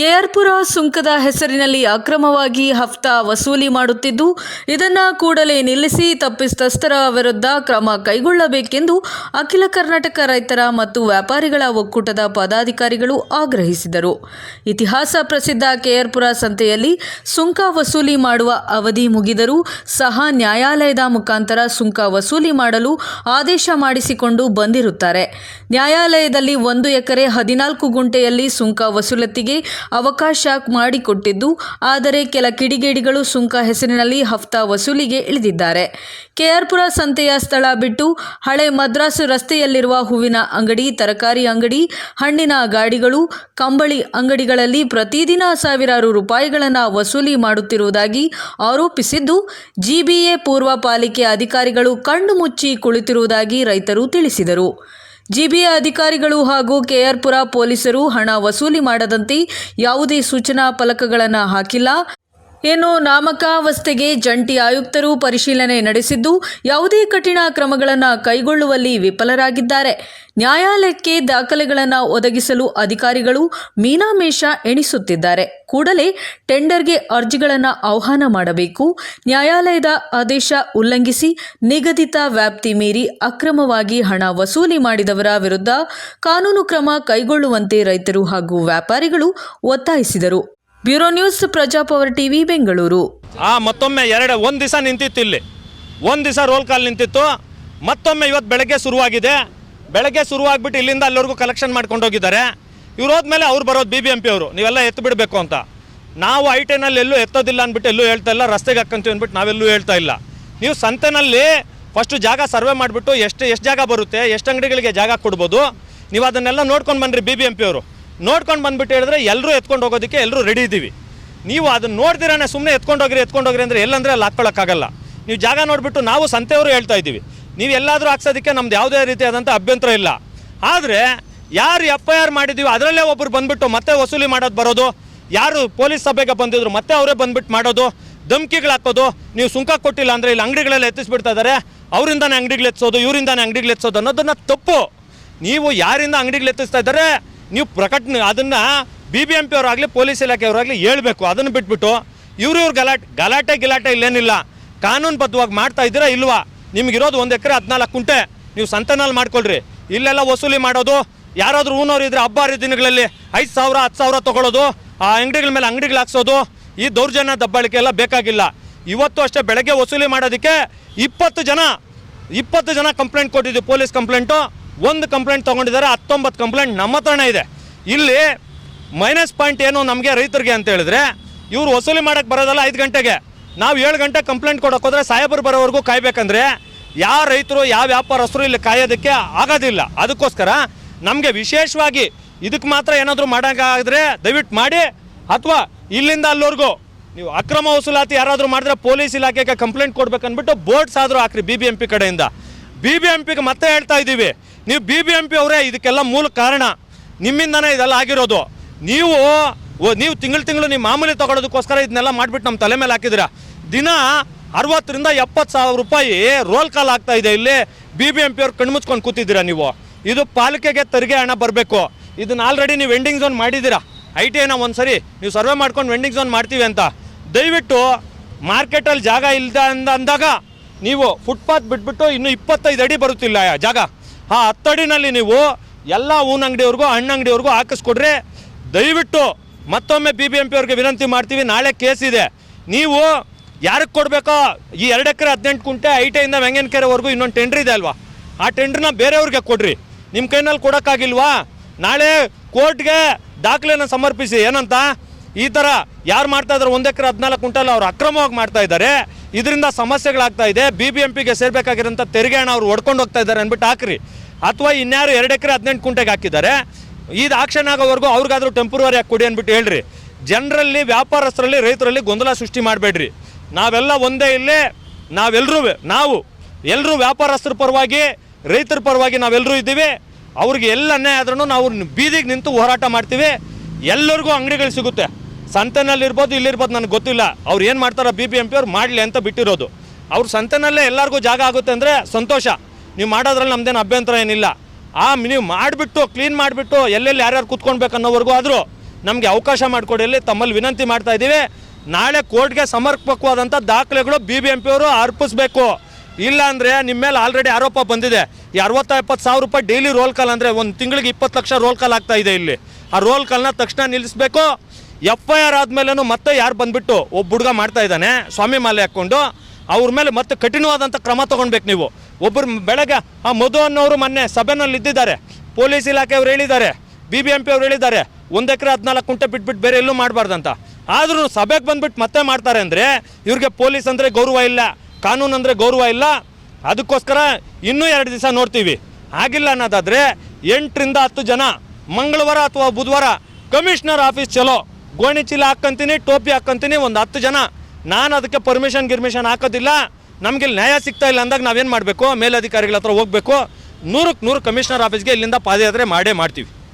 ಕೆಆರ್ಪುರ ಸುಂಕದ ಹೆಸರಿನಲ್ಲಿ ಅಕ್ರಮವಾಗಿ ಹಫ್ತಾ ವಸೂಲಿ ಮಾಡುತ್ತಿದ್ದು, ಇದನ್ನು ಕೂಡಲೇ ನಿಲ್ಲಿಸಿ ತಪ್ಪಿಸ್ತಸ್ಥರ ವಿರುದ್ಧ ಕ್ರಮ ಕೈಗೊಳ್ಳಬೇಕೆಂದು ಅಖಿಲ ಕರ್ನಾಟಕ ರೈತರ ಮತ್ತು ವ್ಯಾಪಾರಿಗಳ ಒಕ್ಕೂಟದ ಪದಾಧಿಕಾರಿಗಳು ಆಗ್ರಹಿಸಿದರು. ಇತಿಹಾಸ ಪ್ರಸಿದ್ಧ ಕೆಆರ್ಪುರ ಸಂತೆಯಲ್ಲಿ ಸುಂಕ ವಸೂಲಿ ಮಾಡುವ ಅವಧಿ ಮುಗಿದರೂ ಸಹ ನ್ಯಾಯಾಲಯದ ಮುಖಾಂತರ ಸುಂಕ ವಸೂಲಿ ಮಾಡಲು ಆದೇಶ ಮಾಡಿಸಿಕೊಂಡು ಬಂದಿರುತ್ತಾರೆ. ನ್ಯಾಯಾಲಯದಲ್ಲಿ ಒಂದು ಎಕರೆ ಹದಿನಾಲ್ಕು ಗುಂಟೆಯಲ್ಲಿ ಸುಂಕ ವಸೂಲತಿಗೆ ಅವಕಾಶ ಮಾಡಿಕೊಟ್ಟಿದ್ದು, ಆದರೆ ಕೆಲ ಕಿಡಿಗೇಡಿಗಳು ಸುಂಕ ಹೆಸರಿನಲ್ಲಿ ಹಫ್ತಾ ವಸೂಲಿಗೆ ಇಳಿದಿದ್ದಾರೆ. ಕೆಆರ್ಪುರ ಸಂತೆಯ ಸ್ಥಳ ಬಿಟ್ಟು ಹಳೆ ಮದ್ರಾಸು ರಸ್ತೆಯಲ್ಲಿರುವ ಹೂವಿನ ಅಂಗಡಿ, ತರಕಾರಿ ಅಂಗಡಿ, ಹಣ್ಣಿನ ಗಾಡಿಗಳು, ಕಂಬಳಿ ಅಂಗಡಿಗಳಲ್ಲಿ ಪ್ರತಿದಿನ ಸಾವಿರಾರು ರೂಪಾಯಿಗಳನ್ನು ವಸೂಲಿ ಮಾಡುತ್ತಿರುವುದಾಗಿ ಆರೋಪಿಸಿದ್ದು, ಜಿಬಿಎ ಪೂರ್ವ ಪಾಲಿಕೆ ಅಧಿಕಾರಿಗಳು ಕಣ್ಣು ಮುಚ್ಚಿ ಕುಳಿತಿರುವುದಾಗಿ ರೈತರು ತಿಳಿಸಿದರು. ಜಿಬಿಎ ಅಧಿಕಾರಿಗಳು ಹಾಗೂ ಕೆಆರ್ಪುರ ಪೊಲೀಸರು ಹಣ ವಸೂಲಿ ಮಾಡದಂತೆ ಯಾವುದೇ ಸೂಚನಾ ಫಲಕಗಳನ್ನು ಹಾಕಿಲ್ಲ. ಏನು ನಾಮಕಾವಸ್ಥೆಗೆ ಜಂಟಿ ಆಯುಕ್ತರು ಪರಿಶೀಲನೆ ನಡೆಸಿದ್ದು ಯಾವುದೇ ಕಠಿಣ ಕ್ರಮಗಳನ್ನು ಕೈಗೊಳ್ಳುವಲ್ಲಿ ವಿಫಲರಾಗಿದ್ದಾರೆ. ನ್ಯಾಯಾಲಯಕ್ಕೆ ದಾಖಲೆಗಳನ್ನು ಒದಗಿಸಲು ಅಧಿಕಾರಿಗಳು ಮೀನಾಮೇಷ ಎಣಿಸುತ್ತಿದ್ದಾರೆ. ಕೂಡಲೇ ಟೆಂಡರ್ಗೆ ಅರ್ಜಿಗಳನ್ನು ಆಹ್ವಾನ ಮಾಡಬೇಕು. ನ್ಯಾಯಾಲಯದ ಆದೇಶ ಉಲ್ಲಂಘಿಸಿ ನಿಗದಿತ ವ್ಯಾಪ್ತಿ ಮೀರಿ ಅಕ್ರಮವಾಗಿ ಹಣ ವಸೂಲಿ ಮಾಡಿದವರ ವಿರುದ್ಧ ಕಾನೂನು ಕ್ರಮ ಕೈಗೊಳ್ಳುವಂತೆ ರೈತರು ಹಾಗೂ ವ್ಯಾಪಾರಿಗಳು ಒತ್ತಾಯಿಸಿದರು. Bureau news Prajapower TV, Bengaluru. ಆ, ಮತ್ತೊಮ್ಮೆ ಎರಡು, ಒಂದು ದಿವಸ ನಿಂತಿತ್ತು ಇಲ್ಲಿ. ಒಂದು ದಿವಸ ರೋಲ್ ಕಾಲ್ ನಿಂತಿತ್ತು. ಮತ್ತೊಮ್ಮೆ ಇವತ್ತು ಬೆಳಗ್ಗೆ ಶುರುವಾಗಿದೆ. ಬೆಳಗ್ಗೆ ಶುರುವಾಗ್ಬಿಟ್ಟು ಇಲ್ಲಿಂದ ಅಲ್ಲಿವರೆಗೂ ಕಲೆಕ್ಷನ್ ಮಾಡ್ಕೊಂಡು ಹೋಗಿದ್ದಾರೆ. ಇವ್ರು ಹೋದ್ಮೇಲೆ ಅವ್ರು ಬರೋದು ಬಿ ಬಿ ಎಂ ಪಿ ಅವರು. ನೀವೆಲ್ಲ ಎತ್ತು ಬಿಡಬೇಕು ಅಂತ. ನಾವು ಐ ಟೆನಲ್ಲಿ ಎಲ್ಲೂ ಎತ್ತೋದಿಲ್ಲ ಅಂದ್ಬಿಟ್ಟು ಎಲ್ಲೂ ಹೇಳ್ತಾ ಇಲ್ಲ. ರಸ್ತೆಗೆ ಹಾಕ್ಕಂತೀವಿ ಅಂದ್ಬಿಟ್ಟು ನಾವೆಲ್ಲೂ ಹೇಳ್ತಾ ಇಲ್ಲ. ನೀವು ಸಂತೆನಲ್ಲಿ ಫಸ್ಟು ಜಾಗ ಸರ್ವೆ ಮಾಡಿಬಿಟ್ಟು ಎಷ್ಟು ಎಷ್ಟು ಜಾಗ ಬರುತ್ತೆ, ಎಷ್ಟು ಅಂಗಡಿಗಳಿಗೆ ಜಾಗ ಕೊಡ್ಬೋದು, ನೀವು ಅದನ್ನೆಲ್ಲ ನೋಡ್ಕೊಂಡು ಬನ್ನಿರಿ ಬಿ ಬಿ ಎಂ ಪಿ ಅವರು. ನೋಡ್ಕೊಂಡು ಬಂದ್ಬಿಟ್ಟು ಹೇಳಿದ್ರೆ ಎಲ್ಲರೂ ಎತ್ಕೊಂಡು ಹೋಗೋದಕ್ಕೆ ಎಲ್ಲರೂ ರೆಡಿ ಇದ್ದೀವಿ. ನೀವು ಅದನ್ನ ನೋಡ್ದಿರಾನೆ ಸುಮ್ಮನೆ ಎತ್ಕೊಂಡು ಹೋಗಿರಿ ಎತ್ಕೊಂಡು ಹೋಗಿರಿ ಅಂದರೆ ಎಲ್ಲಂದರೆ ಅಲ್ಲಿ ಹಾಕ್ಕೊಳ್ಳೋಕ್ಕಾಗಲ್ಲ ನೀವು ಜಾಗ ನೋಡಿಬಿಟ್ಟು ನಾವು ಸಂತೆಯವರು ಹೇಳ್ತಾ ಇದ್ದೀವಿ. ನೀವು ಎಲ್ಲಾದರೂ ಹಾಕ್ಸೋದಕ್ಕೆ ನಮ್ದು ಯಾವುದೇ ರೀತಿಯಾದಂಥ ಅಭ್ಯಂತರ ಇಲ್ಲ. ಆದರೆ ಯಾರು ಎಫ್ ಐ ಆರ್ ಮಾಡಿದ್ದೀವಿ ಅದರಲ್ಲೇ ಒಬ್ಬರು ಬಂದುಬಿಟ್ಟು ಮತ್ತೆ ವಸೂಲಿ ಮಾಡೋದು ಬರೋದು, ಯಾರು ಪೊಲೀಸ್ ಸಭೆಗೆ ಬಂದಿದ್ರು ಮತ್ತೆ ಅವರೇ ಬಂದ್ಬಿಟ್ಟು ಮಾಡೋದು, ಧಮ್ಕಿಗಳು ಹಾಕೋದು, ನೀವು ಸುಂಕ ಕೊಟ್ಟಿಲ್ಲ ಅಂದರೆ ಇಲ್ಲಿ ಅಂಗಡಿಗಳೆಲ್ಲ ಎತ್ತಿಸ್ಬಿಡ್ತಾ ಇದ್ದಾರೆ ಅವರಿಂದಾನೆ ಅಂಗಡಿಗಳು ಎತ್ತಿಸೋದು, ಇವರಿಂದಾನೆ ಅಂಗಡಿಗಳು ಎತ್ತಿಸೋದು ಅನ್ನೋದನ್ನ ತಪ್ಪು. ನೀವು ಯಾರಿಂದ ಅಂಗಡಿಗಳು ಎತ್ತಿಸ್ತಾ ಇದ್ದಾರೆ ನೀವು ಪ್ರಕಟಣೆ ಅದನ್ನು ಬಿ ಬಿ ಎಂ ಪಿ ಅವರಾಗಲಿ, ಪೊಲೀಸ್ ಇಲಾಖೆಯವರಾಗಲಿ ಹೇಳಬೇಕು. ಅದನ್ನು ಬಿಟ್ಬಿಟ್ಟು ಇವ್ರು ಇವ್ರು ಗಲಾಟೆ ಗಲಾಟೆ, ಗಿಲಾಟೆ ಇಲ್ಲೇನಿಲ್ಲ. ಕಾನೂನುಬದ್ಧವಾಗಿ ಮಾಡ್ತಾ ಇದ್ದೀರಾ ಇಲ್ವಾ? ನಿಮಗಿರೋದು ಒಂದು ಎಕರೆ ಹದಿನಾಲ್ಕು ಕುಂಟೆ. ನೀವು ಸಂತನಲ್ಲಿ ಮಾಡ್ಕೊಳ್ರಿ. ಇಲ್ಲೆಲ್ಲ ವಸೂಲಿ ಮಾಡೋದು, ಯಾರಾದರೂ ಊನವ್ರು ಇದ್ರೆ ಹಬ್ಬ ಹರಿದಿನಗಳಲ್ಲಿ ಐದು ಸಾವಿರ, ಹತ್ತು ಸಾವಿರ ತೊಗೊಳೋದು, ಆ ಅಂಗಡಿಗಳ ಮೇಲೆ ಅಂಗಡಿಗಳು ಹಾಕ್ಸೋದು, ಈ ದೌರ್ಜನ್ಯ, ದಬ್ಬಾಳಿಕೆ ಎಲ್ಲ ಬೇಕಾಗಿಲ್ಲ. ಇವತ್ತು ಅಷ್ಟೇ ಬೆಳಗ್ಗೆ ವಸೂಲಿ ಮಾಡೋದಕ್ಕೆ ಇಪ್ಪತ್ತು ಜನ ಇಪ್ಪತ್ತು ಜನ ಕಂಪ್ಲೇಂಟ್ ಕೊಟ್ಟಿದ್ದೀವಿ ಪೊಲೀಸ್ ಕಂಪ್ಲೇಂಟು ಒಂದು ಕಂಪ್ಲೇಂಟ್ ತೊಗೊಂಡಿದ್ದಾರೆ, ಹತ್ತೊಂಬತ್ತು ಕಂಪ್ಲೇಂಟ್ ನಮ್ಮ ಹತ್ರನೇ ಇದೆ. ಇಲ್ಲಿ ಮೈನಸ್ ಪಾಯಿಂಟ್ ಏನು ನಮಗೆ ರೈತರಿಗೆ ಅಂತ ಹೇಳಿದ್ರೆ, ಇವ್ರು ವಸೂಲಿ ಮಾಡೋಕ್ಕೆ ಬರೋದಲ್ಲ ಐದು ಗಂಟೆಗೆ. ನಾವು ಏಳು ಗಂಟೆ ಕಂಪ್ಲೇಂಟ್ ಕೊಡೋಕೆ ಹೋದರೆ ಸಾಹೇಬರು ಬರೋವರೆಗೂ ಕಾಯ್ಬೇಕಂದ್ರೆ ಯಾವ ರೈತರು, ಯಾವ ವ್ಯಾಪಾರಸ್ಥರು ಇಲ್ಲಿ ಕಾಯೋದಕ್ಕೆ ಆಗೋದಿಲ್ಲ. ಅದಕ್ಕೋಸ್ಕರ ನಮಗೆ ವಿಶೇಷವಾಗಿ ಇದಕ್ಕೆ ಮಾತ್ರ ಏನಾದರೂ ಮಾಡೋಕ್ಕಾಗಿದ್ರೆ ದಯವಿಟ್ಟು ಮಾಡಿ, ಅಥವಾ ಇಲ್ಲಿಂದ ಅಲ್ಲೋರ್ಗೂ ನೀವು ಅಕ್ರಮ ವಸೂಲಾತಿ ಯಾರಾದರೂ ಮಾಡಿದ್ರೆ ಪೊಲೀಸ್ ಇಲಾಖೆಗೆ ಕಂಪ್ಲೇಂಟ್ ಕೊಡ್ಬೇಕನ್ಬಿಟ್ಟು ಬೋರ್ಡ್ಸ್ ಆದರೂ ಹಾಕ್ರಿ ಬಿ ಬಿ ಎಂ ಪಿ ಕಡೆಯಿಂದ. ಬಿ ಬಿ ಎಂ ಪಿಗೆ ಮತ್ತೆ ಹೇಳ್ತಾ ಇದ್ದೀವಿ ನೀವು ಬಿ ಬಿ ಎಂ ಪಿ ಅವರೇ, ಇದಕ್ಕೆಲ್ಲ ಮೂಲ ಕಾರಣ. ನಿಮ್ಮಿಂದನೇ ಇದೆಲ್ಲ ಆಗಿರೋದು. ನೀವು ನೀವು ತಿಂಗಳು ತಿಂಗಳು ನೀವು ಮಾಮೂಲಿ ತಗೊಳ್ಳೋದಕ್ಕೋಸ್ಕರ ಇದನ್ನೆಲ್ಲ ಮಾಡಿಬಿಟ್ಟು ನಮ್ಮ ತಲೆ ಮೇಲೆ ಹಾಕಿದ್ದೀರಾ. ದಿನ ಅರವತ್ತರಿಂದ ಎಪ್ಪತ್ತು ಸಾವಿರ ರೂಪಾಯಿ ರೋಲ್ ಕಾಲ್ ಆಗ್ತಾ ಇದೆ ಇಲ್ಲಿ ಬಿ ಬಿ ಎಂ ಪಿ ಅವ್ರು ಕಣ್ಮುಚ್ಕೊಂಡು ಕೂತಿದ್ದೀರಾ ನೀವು. ಇದು ಪಾಲಿಕೆಗೆ ತೆರಿಗೆ ಹಣ ಬರಬೇಕು. ಇದನ್ನ ಆಲ್ರೆಡಿ ನೀವು ವೆಂಡಿಂಗ್ ಝೋನ್ ಮಾಡಿದ್ದೀರಾ. ಐ ಟಿ ಐನ ಒಂದು ಸರಿ ನೀವು ಸರ್ವೆ ಮಾಡ್ಕೊಂಡು ವೆಂಡಿಂಗ್ ಝೋನ್ ಮಾಡ್ತೀವಿ ಅಂತ. ದಯವಿಟ್ಟು ಮಾರ್ಕೆಟಲ್ಲಿ ಜಾಗ ಇಲ್ಲದ ಅಂದ ಅಂದಾಗ ನೀವು ಫುಟ್ಪಾತ್ ಬಿಟ್ಬಿಟ್ಟು ಇನ್ನು ಇಪ್ಪತ್ತೈದು ಅಡಿ ಬರುತ್ತಿಲ್ಲ ಜಾಗ. ಆ ಹತ್ತಡಿನಲ್ಲಿ ನೀವು ಎಲ್ಲ ಹೂನ್ ಅಂಗಡಿಯವ್ರಿಗೂ ಹಣ್ಣು ಅಂಗಡಿಯವ್ರಿಗೂ ಹಾಕಿಸ್ಕೊಡ್ರಿ ದಯವಿಟ್ಟು ಮತ್ತೊಮ್ಮೆ ಬಿ ಬಿ ಎಂ ಪಿ ಅವ್ರಿಗೆ ವಿನಂತಿ ಮಾಡ್ತೀವಿ. ನಾಳೆ ಕೇಸ್ ಇದೆ. ನೀವು ಯಾರಿಗೆ ಕೊಡಬೇಕೋ, ಈ ಎರಡು ಎಕರೆ ಹದಿನೆಂಟು ಕುಂಟೆ ಐಟೆಯಿಂದ ವೆಂಗನಕೆರೆವರೆಗೂ ಇನ್ನೊಂದು ಟೆಂಡ್ರ್ ಇದೆ ಅಲ್ವಾ? ಆ ಟೆಂಡ್ರನ್ನ ಬೇರೆಯವ್ರಿಗೆ ಕೊಡ್ರಿ. ನಿಮ್ಮ ಕೈನಲ್ಲಿ ಕೊಡೋಕ್ಕಾಗಿಲ್ವಾ? ನಾಳೆ ಕೋರ್ಟ್ಗೆ ದಾಖಲೆನ ಸಮರ್ಪಿಸಿ. ಏನಂತ? ಈ ಥರ ಯಾರು ಮಾಡ್ತಾ ಇದ್ದಾರೆ ಒಂದು ಎಕರೆ ಹದಿನಾಲ್ಕು ಕುಂಟಲ್ ಅವ್ರು ಅಕ್ರಮವಾಗಿ ಮಾಡ್ತಾ ಇದ್ದಾರೆ. ಇದರಿಂದ ಸಮಸ್ಯೆಗಳಾಗ್ತಾ ಇದೆ. ಬಿ ಬಿ ಎಂ ಪಿಗೆ ಸೇರಬೇಕಾಗಿರೋಂಥ ತೆರಿಗೆ ಹಣ ಅವ್ರು ಒಡ್ಕೊಂಡು ಹೋಗ್ತಾ ಇದ್ದಾರೆ ಅಂದ್ಬಿಟ್ಟು ಹಾಕ್ರಿ. ಅಥವಾ ಇನ್ಯಾರು ಎರಡು ಎಕರೆ ಹದಿನೆಂಟು ಕುಂಟೆಗೆ ಹಾಕಿದ್ದಾರೆ ಇದು ಆಕ್ಷನ್ ಆಗೋವರೆಗೂ ಅವ್ರಿಗಾದ್ರೂ ಟೆಂಪ್ರವರಿ ಆಗಿ ಕೊಡಿ ಅಂದ್ಬಿಟ್ಟು ಹೇಳ್ರಿ. ಜನರಲ್ಲಿ, ವ್ಯಾಪಾರಸ್ಥರಲ್ಲಿ, ರೈತರಲ್ಲಿ ಗೊಂದಲ ಸೃಷ್ಟಿ ಮಾಡಬೇಡ್ರಿ. ನಾವೆಲ್ಲ ಒಂದೇ ಇಲ್ಲೇ ನಾವೆಲ್ಲರೂ ನಾವು ಎಲ್ಲರೂ ವ್ಯಾಪಾರಸ್ಥರ ಪರವಾಗಿ, ರೈತರ ಪರವಾಗಿ ನಾವೆಲ್ಲರೂ ಇದ್ದೀವಿ. ಅವ್ರಿಗೆ ಎಲ್ಲ ಅನ್ಯಾಯ ಆದ್ರೂ ನಾವು ಬೀದಿಗೆ ನಿಂತು ಹೋರಾಟ ಮಾಡ್ತೀವಿ. ಎಲ್ಲರಿಗೂ ಅಂಗಡಿಗಳು ಸಿಗುತ್ತೆ. ಸಂತೆನಲ್ಲಿ ಇರ್ಬೋದು ಇಲ್ಲಿರ್ಬೋದು ನನಗೆ ಗೊತ್ತಿಲ್ಲ. ಅವ್ರು ಏನು ಮಾಡ್ತಾರೆ ಬಿ ಬಿ ಎಂ ಪಿ ಅವ್ರು ಮಾಡಲಿ ಅಂತ ಬಿಟ್ಟಿರೋದು. ಅವ್ರು ಸಂತೆನಲ್ಲೇ ಎಲ್ಲರಿಗೂ ಜಾಗ ಆಗುತ್ತೆ ಅಂದರೆ ಸಂತೋಷ. ನೀವು ಮಾಡೋದ್ರಲ್ಲಿ ನಮ್ದೇನು ಅಭ್ಯಂತರ ಏನಿಲ್ಲ. ಆ, ನೀವು ಮಾಡಿಬಿಟ್ಟು ಕ್ಲೀನ್ ಮಾಡಿಬಿಟ್ಟು ಎಲ್ಲೆಲ್ಲಿ ಯಾರ್ಯಾರು ಕೂತ್ಕೊಳ್ಬೇಕು ಅನ್ನೋವರೆಗೂ ಆದರೂ ನಮಗೆ ಅವಕಾಶ ಮಾಡಿಕೊಡಿ ಅಲ್ಲಿ ತಮ್ಮಲ್ಲಿ ವಿನಂತಿ ಮಾಡ್ತಾ ಇದ್ದೀವಿ. ನಾಳೆ ಕೋರ್ಟ್ಗೆ ಸಮರ್ಪಕವಾದಂಥ ದಾಖಲೆಗಳು ಬಿ ಬಿ ಎಂ ಪಿ ಅವರು ಅರ್ಪಿಸ್ಬೇಕು. ಇಲ್ಲ ಅಂದರೆ ನಿಮ್ಮ ಮೇಲೆ ಆಲ್ರೆಡಿ ಆರೋಪ ಬಂದಿದೆ. ಈ ಅರವತ್ತ ಎಪ್ಪತ್ತು ಸಾವಿರ ರೂಪಾಯಿ ಡೈಲಿ ರೋಲ್ ಕಾಲ್ ಅಂದರೆ ಒಂದು ತಿಂಗಳಿಗೆ ಇಪ್ಪತ್ತು ಲಕ್ಷ ರೋಲ್ ಕಾಲ್ ಆಗ್ತಾ ಇದೆ ಇಲ್ಲಿ. ಆ ರೋಲ್ ಕಾಲ್ನ ತಕ್ಷಣ ನಿಲ್ಲಿಸಬೇಕು. ಎಫ್ ಐ ಆರ್ ಆದಮೇಲೂ ಮತ್ತೆ ಯಾರು ಬಂದುಬಿಟ್ಟು ಒಬ್ಬ ಹುಡುಗ ಮಾಡ್ತಾ ಇದ್ದಾನೆ, ಸ್ವಾಮಿ ಮಾಲೆ ಹಾಕ್ಕೊಂಡು, ಅವ್ರ ಮೇಲೆ ಮತ್ತೆ ಕಠಿಣವಾದಂಥ ಕ್ರಮ ತೊಗೊಳ್ಬೇಕು ನೀವು. ಒಬ್ಬರು ಬೆಳಗ್ಗೆ ಆ ಮಧು ಅನ್ನೋರು ಮೊನ್ನೆ ಸಭೆನಲ್ಲಿ ಇದ್ದಿದ್ದಾರೆ. ಪೊಲೀಸ್ ಇಲಾಖೆಯವ್ರು ಹೇಳಿದ್ದಾರೆ. ಬಿ ಬಿ ಎಂ ಪಿ ಅವ್ರು ಹೇಳಿದ್ದಾರೆ, ಒಂದು ಎಕರೆ ಹದಿನಾಲ್ಕು ಕುಂಟೆ ಬಿಟ್ಬಿಟ್ಟು ಬೇರೆ ಎಲ್ಲೂ ಮಾಡಬಾರ್ದಂತ. ಆದರೂ ಸಭೆಗೆ ಬಂದ್ಬಿಟ್ಟು ಮತ್ತೆ ಮಾಡ್ತಾರೆ ಅಂದರೆ ಇವ್ರಿಗೆ ಪೊಲೀಸ್ ಅಂದರೆ ಗೌರವ ಇಲ್ಲ, ಕಾನೂನು ಅಂದರೆ ಗೌರವ ಇಲ್ಲ. ಅದಕ್ಕೋಸ್ಕರ ಇನ್ನೂ ಎರಡು ದಿವಸ ನೋಡ್ತೀವಿ. ಆಗಿಲ್ಲ ಅನ್ನೋದಾದರೆ ಎಂಟರಿಂದ ಹತ್ತು ಜನ, ಮಂಗಳವಾರ ಅಥವಾ ಬುಧವಾರ ಕಮಿಷನರ್ ಆಫೀಸ್ ಚಲೋ ಗೋಣಿ ಚೀಲ ಹಾಕ್ಕಂತೀನಿ ಟೋಪಿ ಹಾಕ್ಕಂತೀನಿ ಒಂದು ಹತ್ತು ಜನ. ನಾನು ಅದಕ್ಕೆ ಪರ್ಮಿಷನ್ ಗಿರ್ಮಿಷನ್ ಹಾಕೋದಿಲ್ಲ. ನಮಗೆ ಇಲ್ಲಿ ನ್ಯಾಯ ಸಿಗ್ತಾ ಇಲ್ಲ ಅಂದಾಗ ನಾವೇನು ಮಾಡಬೇಕು? ಮೇಲಧಿಕಾರಿಗಳ ಹತ್ರ ಹೋಗಬೇಕು. ನೂರಕ್ಕೆ ನೂರು ಕಮಿಷನರ್ ಆಫೀಸ್ಗೆ ಇಲ್ಲಿಂದ ಪಾದಯಾತ್ರೆ ಮಾಡೇ ಮಾಡ್ತೀವಿ.